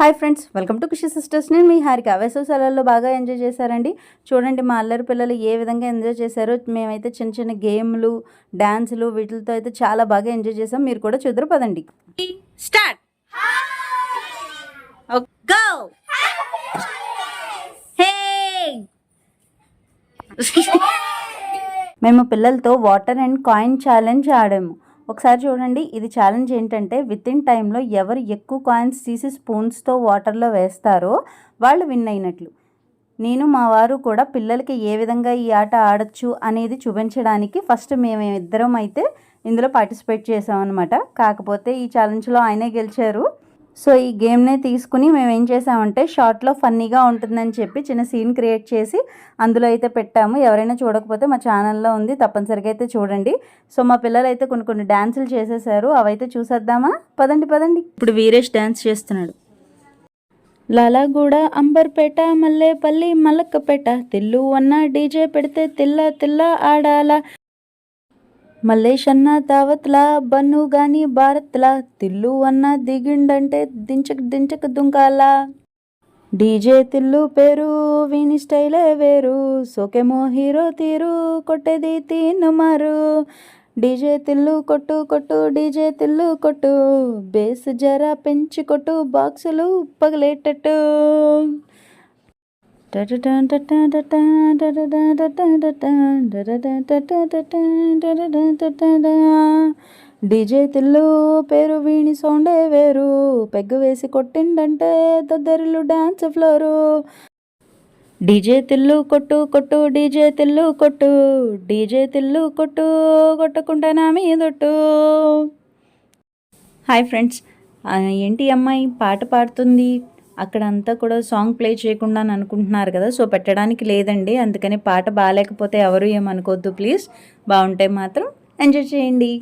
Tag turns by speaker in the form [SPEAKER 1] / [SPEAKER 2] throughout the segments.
[SPEAKER 1] Hi friends welcome to Khushi sisters. నేను మీ హారిక. వేసవిశాలలో బాగా ఎంజాయ్ చేశారండి. చూడండి మా అల్లరి పిల్లలు ఏ విధంగా ఎంజాయ్ చేశారో మేమైతే చిన్న చిన్న గేమ్లు డ్యాన్సులు వీటితో అయితే చాలా బాగా ఎంజాయ్ చేసాం మీరు కూడా చూద్దరు పదండి. స్టార్ట్! గో! హే! మేము పిల్లలతో వాటర్ అండ్ కాయిన్ ఛాలెంజ్ ఆడాము. ఒకసారి చూడండి ఇది ఛాలెంజ్ ఏంటంటే విత్ ఇన్ టైంలో ఎవరు ఎక్కువ కాయిన్స్ తీసి స్పూన్స్తో వాటర్లో వేస్తారో వాళ్ళు విన్ అయినట్లు. నేను మా వారు కూడా పిల్లలకి ఏ విధంగా ఈ ఆట ఆడచ్చు అనేది చూపించడానికి ఫస్ట్ మేము ఇద్దరం అయితే ఇందులో పార్టిసిపేట్ చేసామన్నమాట కాకపోతే ఈ ఛాలెంజ్లో ఆయనే గెలిచారు. సో ఈ గేమ్నే తీసుకుని మేము ఏం చేసామంటే షార్ట్లో ఫన్నీగా ఉంటుందని చెప్పి చిన్న సీన్ క్రియేట్ చేసి అందులో అయితే పెట్టాము. ఎవరైనా చూడకపోతే మా ఛానల్లో ఉంది తప్పనిసరిగా అయితే చూడండి. సో మా పిల్లలు అయితే కొన్ని కొన్ని డ్యాన్సులు చేసేసారు. అవైతే చూసేద్దామా? పదండి పదండి. ఇప్పుడు వీరేష్ డ్యాన్స్ చేస్తున్నాడు. లాలాగూడ అంబర్పేట మల్లేపల్లి మలక్కపేట తిల్లు అన్న డీజే పెడితే తిల్ల తిల్ల ఆడాల. మల్లేషన్న దావత్లా బన్ను గాని భారత్లా తిల్లు అన్న దిగిండంటే దించక దించక దుంకాలా. డీజే తిల్లు పేరు వీని స్టైలే వేరు. సోకేమో హీరో తీరు కొట్టేది తీను మారు. డీజే తిల్లు కొట్టు కొట్టు డీజే తిల్లు కొట్టు. బేస్ జర పెంచి కొట్టు బాక్సులు పగలేటట్టు. డీజే తిల్లు పేరు వీణి సౌండే వేరు. పెగ్గు వేసి కొట్టిండంటే దద్దరిల్లు డాన్స్ ఫ్లోరు. డీజే తిల్లు కొట్టు కొట్టు డీజే తిల్లు కొట్టు. డీజే తిల్లు కొట్టు కొట్టకుండా నా మీదొట్టు. హాయ్ ఫ్రెండ్స్ ఏంటి అమ్మాయి పాట పాడుతుంది? అక్కడ అంతా కూడా సాంగ్ ప్లే చేయకుండా అని అనుకుంటున్నారు కదా సో పెట్టడానికి లేదండి. అందుకని పాట బాగాలేకపోతే ఎవరు ఏమనుకోవద్దు ప్లీజ్. బాగుంటే మాత్రం ఎంజాయ్ చేయండి.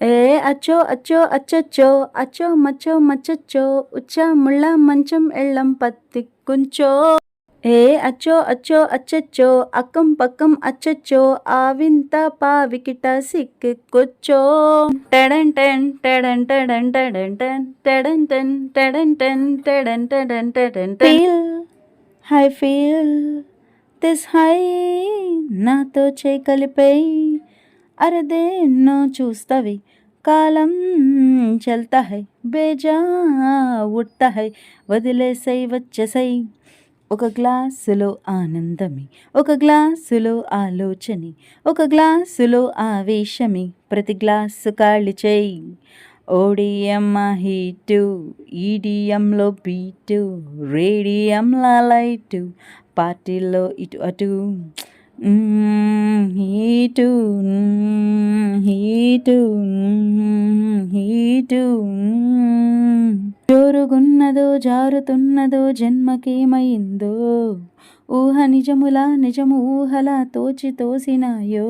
[SPEAKER 1] ఏ అచ్చో అచ్చో అచ్చచ్చో అచ్చో మచ్చో మచ్చచ్చో ఉచ్చ ముళ్ళ మంచం ఎళ్ళం పత్తి కుంచో. ఏ అచ్చో అచ్చో అచ్చచ్చో అక్కం పక్కం అచ్చచ్చో ఆ వింత పావికిట సిక్కుకొచ్చో. టెడన్ టెన్ టెడన్ టెడన్ టెడన్ టెన్ టెడన్ టెన్ టెడన్ టెన్ టెడన్ టెడన్ టెడన్ feel high feel this high నాతో చేయి కలిపేయి అరదే ఎన్నో చూస్తావి కాలం చల్తా హై బేజా ఉడ్తా హై వదిలేసై వచ్చేసై. ఒక గ్లాసులో ఆనందమే ఒక గ్లాసులో ఆలోచనే ఒక గ్లాసులో ఆవేశమే. ప్రతి గ్లాసు ఖాళీ చేయి. ఓడిఎం హీటు ఈడిఎంలో బీటు రేడియంల లైటు పార్టీలో ఇటు అటు. Heat heat heat. జోరుగున్నదో జారుతున్నదో జన్మకేమైందో ఊహ నిజములా నిజము ఊహలా తోచి తోసినాయో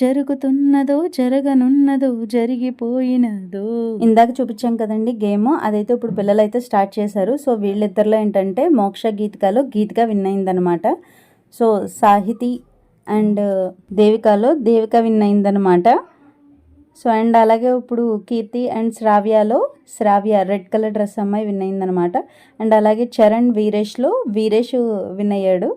[SPEAKER 1] జరుగుతున్నదో జరగనున్నదో జరిగిపోయినదో. ఇందాక చూపించాం కదండి గేమ్ అదైతే ఇప్పుడు పిల్లలు అయితే స్టార్ట్ చేశారు. సో వీళ్ళిద్దరిలో ఏంటంటే మోక్ష గీతికలో గీతిక విన్ అయిందనమాట. సో సాహితి అండ్ దేవికాలో దేవిక విన్ అయిందనమాట సో అండ్ అలాగే ఇప్పుడు కీర్తి అండ్ శ్రావ్యలో శ్రావ్య రెడ్ కలర్ డ్రెస్ అమ్మాయి విన్ అయిందనమాట అండ్ అలాగే చరణ్ వీరేష్లో వీరేష్ విన్ అయ్యాడు.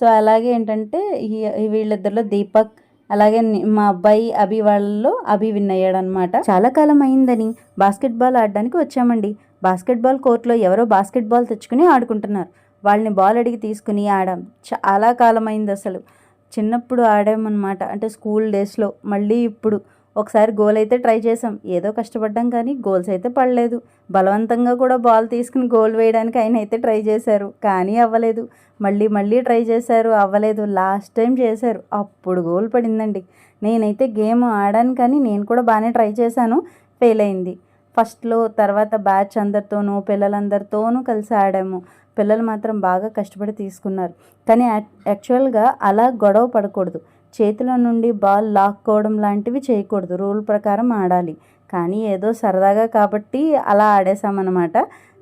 [SPEAKER 1] సో అలాగే ఏంటంటే ఈ- వీళ్ళిద్దరిలో దీపక్ అలాగే మా అబ్బాయి అభి వాళ్ళలో అభి విన్ అయ్యాడనమాట చాలా కాలం అయిందని బాస్కెట్బాల్ ఆడడానికి వచ్చామండి. బాస్కెట్బాల్ కోర్టులో కోర్ట్లో ఎవరో బాస్కెట్బాల్ తెచ్చుకుని ఆడుకుంటున్నారు. వాళ్ళని బాల్ అడిగి తీసుకుని ఆడాం. చాలా కాలమైంది అసలు. చిన్నప్పుడు ఆడామన్నమాట. అంటే స్కూల్ డేస్లో మళ్ళీ ఇప్పుడు ఒకసారి గోల్ అయితే ట్రై చేసాం ఏదో కష్టపడ్డాం కానీ గోల్స్ అయితే పడలేదు. బలవంతంగా కూడా బాల్ తీసుకుని గోల్ వేయడానికి ఆయన అయితే ట్రై చేశారు. కానీ అవ్వలేదు. మళ్ళీ మళ్ళీ ట్రై చేశారు. అవ్వలేదు. లాస్ట్ టైం చేశారు. అప్పుడు గోల్ పడిందండి. నేనైతే గేమ్ ఆడాను కానీ నేను కూడా బాగానే ట్రై చేశాను. ఫెయిల్ అయింది. ఫస్ట్లో తర్వాత బ్యాచ్ అందరితోనూ పిల్లలందరితోనూ కలిసి ఆడాము. పిల్లలు మాత్రం బాగా కష్టపడి తీసుకున్నారు. కానీ యాక్- యాక్చువల్గా అలా గొడవ పడకూడదు. చేతిలో నుండి బాల్ లాక్కోవడం లాంటివి చేయకూడదు. రూల్ ప్రకారం ఆడాలి. కానీ ఏదో సరదాగా కాబట్టి అలా ఆడేసామన్నమాట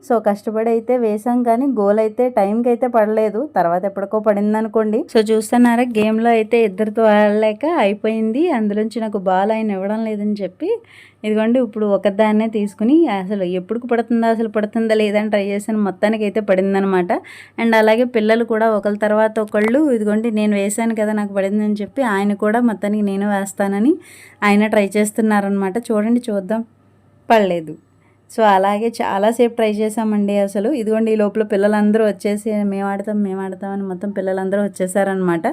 [SPEAKER 1] సో కష్టపడి అయితే వేసాం కానీ గోల్ అయితే టైంకి అయితే పడలేదు. తర్వాత ఎప్పటికో పడింది అనుకోండి సో చూస్తున్నారా గేమ్లో అయితే ఇద్దరితో ఆడలేక అయిపోయింది. అందులోంచి నాకు బాల్ ఆయన ఇవ్వడం లేదని చెప్పి ఇదిగోండి ఇప్పుడు ఒకదాన్నే తీసుకుని అసలు ఎప్పుడు పడుతుందా అసలు పడుతుందా లేదని ట్రై చేశాను. మొత్తానికి అయితే పడిందనమాట. అండ్ అలాగే పిల్లలు కూడా ఒకళ్ళ తర్వాత ఒకళ్ళు ఇదిగోండి నేను వేశాను కదా నాకు పడిందని చెప్పి ఆయన కూడా మొత్తానికి నేను వేస్తానని ఆయన ట్రై చేస్తున్నారనమాట. చూడండి చూద్దాం. పడలేదు సో అలాగే చాలాసేపు ట్రై చేసామండి అసలు. ఇదిగోండి ఈ లోపల పిల్లలందరూ వచ్చేసి మేము ఆడతాం మేము ఆడతాం అని మొత్తం పిల్లలందరూ వచ్చేసారనమాట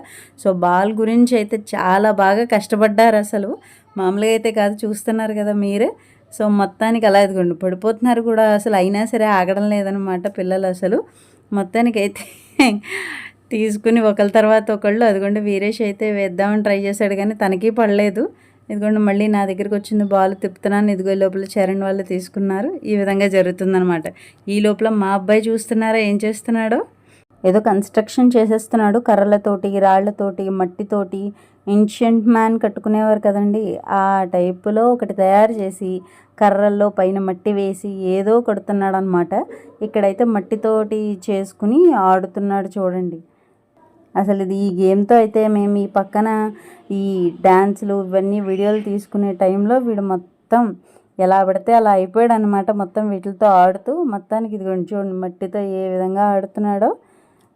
[SPEAKER 1] సో బాల్ గురించి అయితే చాలా బాగా కష్టపడ్డారు అసలు. మామూలుగా అయితే కాదు చూస్తున్నారు కదా మీరే. సో మొత్తానికి అలా ఇదిగోండి పడిపోతున్నారు కూడా అసలు. అయినా సరే ఆగడం లేదనమాట పిల్లలు అసలు. మొత్తానికి అయితే తీసుకుని ఒకళ్ళ తర్వాత ఒకళ్ళు అదిగోండి వీరేష్ అయితే వేద్దామని ట్రై చేశాడు కానీ తనకి పడలేదు. ఇదిగోండి మళ్ళీ నా దగ్గరికి వచ్చింది బాల్ తిప్పుతున్నాను. ఇదిగో ఈ లోపల చరణ్ వాళ్ళు తీసుకున్నారు. ఈ విధంగా జరుగుతుందనమాట ఈ లోపల మా అబ్బాయి చూస్తున్నారా? ఏం చేస్తున్నాడో? ఏదో కన్స్ట్రక్షన్ చేసేస్తున్నాడు. కర్రలతోటి రాళ్ళతోటి మట్టితోటి. ఏన్షియంట్ మ్యాన్ కట్టుకునేవారు కదండి. ఆ టైపులో ఒకటి తయారు చేసి కర్రల్లో పైన మట్టి వేసి ఏదో కొడుతున్నాడు అనమాట ఇక్కడైతే మట్టితోటి చేసుకుని ఆడుతున్నాడు చూడండి. అసలు ఇది ఈ గేమ్తో అయితే మేము ఈ పక్కన ఈ డ్యాన్సులు ఇవన్నీ వీడియోలు తీసుకునే టైంలో వీడు మొత్తం ఎలా పడితే అలా అయిపోయాడు అనమాట మొత్తం వీటితో ఆడుతూ మొత్తానికి ఇది చూడండి మట్టితో ఏ విధంగా ఆడుతున్నాడో.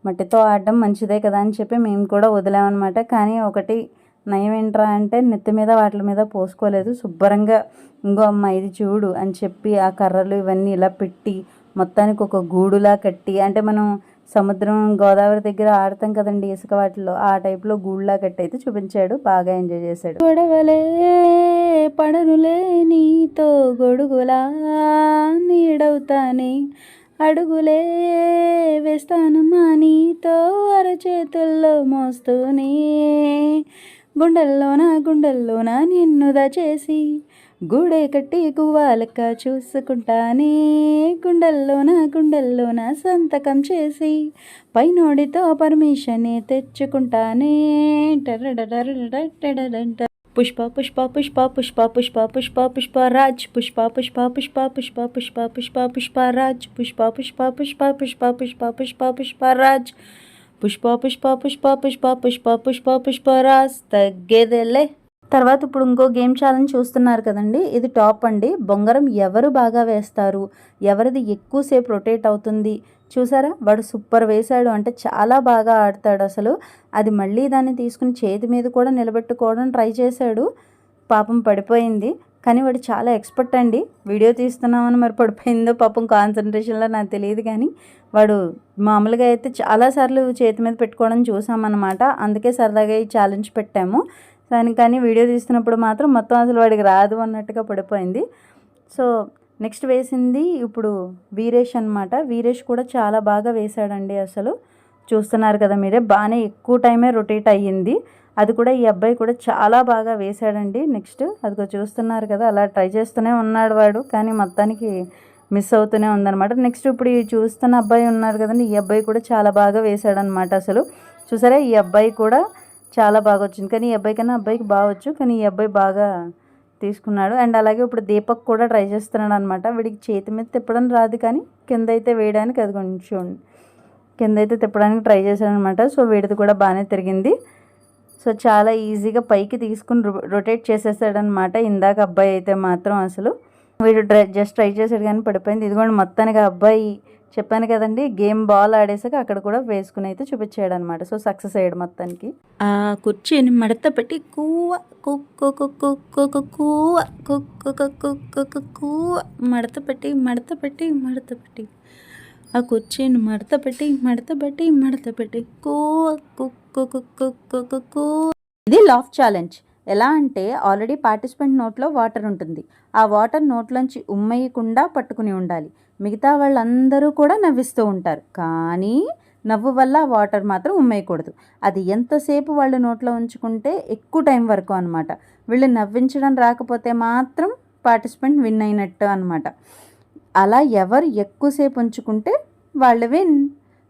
[SPEAKER 1] మట్టితో ఆడడం మంచిదే కదా అని చెప్పి మేము కూడా వదిలామన్నమాట. కానీ ఒకటి నయం ఏంట్రా అంటే నెత్తి మీద వాటి మీద పోసుకోలేదు. శుభ్రంగా ఇంకో అమ్మ ఇది చూడు అని చెప్పి ఆ కర్రలు ఇవన్నీ ఇలా పెట్టి మొత్తానికి ఒక గూడులా కట్టి అంటే మనం సముద్రం గోదావరి దగ్గర ఆడతాం కదండి ఇసుక వాటిలో. ఆ టైప్లో గూళ్ళా కట్టి అయితే చూపించాడు. బాగా ఎంజాయ్ చేశాడు. గొడవలే పడనులే నీతో గొడుగులా నీడవుతానే అడుగులే వేస్తానమ్మా నీతో అరచేతుల్లో మోస్తూనే గుండెల్లోన గుండెల్లోన నిన్ను దచేసి గూడే కట్టి గువ్వాలక్క చూసుకుంటానే గుండెల్లోన గుండెల్లోన సంతకం చేసి పైనోడితో పర్మిషనే తెచ్చుకుంటానే పుష్ప పుష్ప పుష్ప పుష్ప పుష్ప పుష్ప పుష్ప రాజ్ పుష్ప పుష్ప పుష్ప పుష్ప పుష్ప పుష్ప పుష్ప రాజ్ పుష్ప పుష్ప పుష్ప పుష్ప పుష్ప పుష్ప పుష్ప రాజ్ పుష్ప పుష్ప పుష్ప పుష్ప పుష్ప పుష్ప పుష్ప రాజ్ తగ్గేదేలే తర్వాత ఇప్పుడు ఇంకో గేమ్ ఛాలెంజ్ చూస్తున్నారు కదండి. ఇది టాప్ అండి. బొంగరం ఎవరు బాగా వేస్తారు? ఎవరిది ఎక్కువసేపు రొటేట్ అవుతుంది? చూసారా? వాడు సూపర్ వేశాడు అంటే చాలా బాగా ఆడతాడు అసలు. అది మళ్ళీ దాన్ని తీసుకుని చేతి మీద కూడా నిలబెట్టుకోవడం ట్రై చేశాడు. పాపం పడిపోయింది. కానీ వాడు చాలా ఎక్స్పర్ట్ అండి. వీడియో తీస్తున్నామని మరి పడిపోయిందో పాపం కాన్సన్ట్రేషన్లో నాకు తెలియదు కానీ వాడు మామూలుగా అయితే చాలాసార్లు చేతి మీద పెట్టుకోవడం చూసామన్నమాట. అందుకే సరదాగా ఈ ఛాలెంజ్ పెట్టాము. దానికి కానీ వీడియో తీస్తున్నప్పుడు మాత్రం మొత్తం అసలు వాడికి రాదు అన్నట్టుగా పడిపోయింది. సో నెక్స్ట్ వేసింది ఇప్పుడు వీరేష్ అనమాట వీరేష్ కూడా చాలా బాగా వేశాడండి అసలు. చూస్తున్నారు కదా మీరే బాగానే ఎక్కువ టైమే రొటేట్ అయ్యింది. అది కూడా ఈ అబ్బాయి కూడా చాలా బాగా వేశాడండి. నెక్స్ట్ అదిగో చూస్తున్నారు కదా అలా ట్రై చేస్తూనే ఉన్నాడు వాడు కానీ మొత్తానికి మిస్ అవుతూనే ఉందన్నమాట. నెక్స్ట్ ఇప్పుడు ఈ చూస్తున్న అబ్బాయి ఉన్నారు కదండి ఈ అబ్బాయి కూడా చాలా బాగా వేశాడనమాట అసలు. చూసారా ఈ అబ్బాయి కూడా చాలా బాగా వచ్చింది కానీ ఈ అబ్బాయి కన్నా అబ్బాయికి బాగా వచ్చు కానీ ఈ అబ్బాయి బాగా తీసుకున్నాడు. అండ్ అలాగే ఇప్పుడు దీపక్ కూడా ట్రై చేస్తున్నాడు అనమాట వీడికి చేతి మీద తిప్పడం రాదు కానీ కింద అయితే వేయడానికి అది కొంచెం కింద అయితే తిప్పడానికి ట్రై చేశాడనమాట. సో వీడిది కూడా బాగానే తిరిగింది. సో చాలా ఈజీగా పైకి తీసుకుని రొటేట్ చేసేసాడనమాట. ఇందాక అబ్బాయి అయితే మాత్రం అసలు. వీడు జస్ట్ ట్రై చేశాడు కానీ పడిపోయింది. ఇదిగోండి మొత్తానికి అబ్బాయి చెప్పాను కదండి గేమ్ బాల్ ఆడేసాక అక్కడ కూడా వేసుకుని అయితే చూపించాడు అనమాట సో సక్సెస్ అయ్యాడు మొత్తానికి. ఆ కుర్చీని మడత పెట్టి కూవ కూవ మడత పెట్టి మడత పెట్టి మడత పెట్టి. ఆ కుర్చీని మడత పెట్టి మడత పెట్టి మడత పెట్టి. కూవ ఇది లాఫ్ ఛాలెంజ్ ఎలా అంటే ఆల్రెడీ పార్టిసిపెంట్ నోట్లో వాటర్ ఉంటుంది. ఆ వాటర్ నోట్లోంచి ఉమ్మేయకుండా పట్టుకుని ఉండాలి. మిగతా వాళ్ళందరూ కూడా నవ్విస్తూ ఉంటారు. కానీ నవ్వు వల్ల వాటర్ మాత్రం ఉమ్మేయకూడదు. అది ఎంతసేపు వాళ్ళు నోట్లో ఉంచుకుంటే ఎక్కువ టైం వరకు అనమాట వీళ్ళు నవ్వించడం రాకపోతే మాత్రం పార్టిసిపెంట్ విన్ అయినట్టు అనమాట అలా ఎవరు ఎక్కువసేపు ఉంచుకుంటే వాళ్ళు విన్.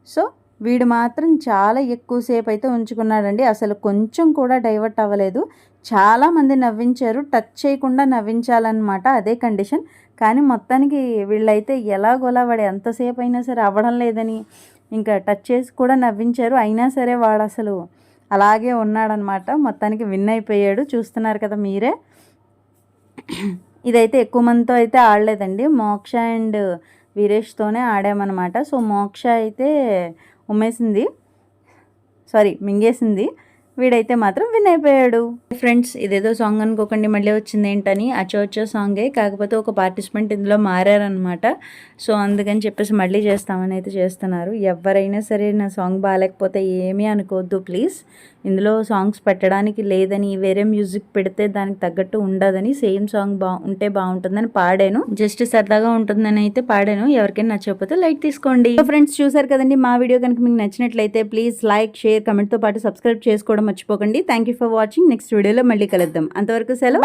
[SPEAKER 1] సో వీడు మాత్రం చాలా ఎక్కువసేపు అయితే ఉంచుకున్నాడండి. అసలు కొంచెం కూడా డైవర్ట్ అవ్వలేదు. చాలామంది నవ్వించారు. టచ్ చేయకుండా నవ్వించాలన్నమాట అదే కండిషన్. కానీ మొత్తానికి వీళ్ళైతే ఎలాగోలా వాడు ఎంతసేపు అయినా సరే అవ్వడం లేదని ఇంకా టచ్ చేసి కూడా నవ్వించారు. అయినా సరే వాడు అసలు అలాగే ఉన్నాడనమాట మొత్తానికి విన్ అయిపోయాడు. చూస్తున్నారు కదా మీరే. ఇదైతే ఎక్కువ మందితో అయితే ఆడలేదండి. మోక్ష అండ్ వీరేష్తోనే ఆడామన్నమాట. సో మోక్ష అయితే ఉమ్మేసింది. సారీ మింగేసింది. వీడైతే మాత్రం విన్ అయిపోయాడు. ఫ్రెండ్స్ ఇదేదో సాంగ్ అనుకోకండి మళ్ళీ వచ్చింది ఏంటని? అచ్చో సాంగే కాకపోతే ఒక పార్టిసిపెంట్ ఇందులో మారారనమాట సో అందుకని చెప్పేసి మళ్ళీ చేస్తామని అయితే చేస్తున్నారు. ఎవరైనా సరే నా సాంగ్ బాగాలేకపోతే ఏమీ అనుకోవద్దు ప్లీజ్. ఇందులో సాంగ్స్ పెట్టడానికి లేదని వేరే మ్యూజిక్ పెడితే దానికి తగ్గట్టు ఉండదని సేమ్ సాంగ్ బా ఉంటే బాగుంటుందని పాడాను. జస్ట్ సరదాగా ఉంటుందని అయితే పాడాను. ఎవరికైనా నచ్చకపోతే లైక్ తీసుకోండి. ఫ్రెండ్స్ చూసారు కదండి మా వీడియో కనుక మీకు నచ్చినట్లయితే ప్లీజ్ లైక్ షేర్ కమెంట్తో పాటు సబ్స్క్రైబ్ చేసుకోవడం మర్చిపోకండి. Thank you for watching next వీడియోలో మళ్ళీ కలుద్దాం. అంతవరకు సెలవు.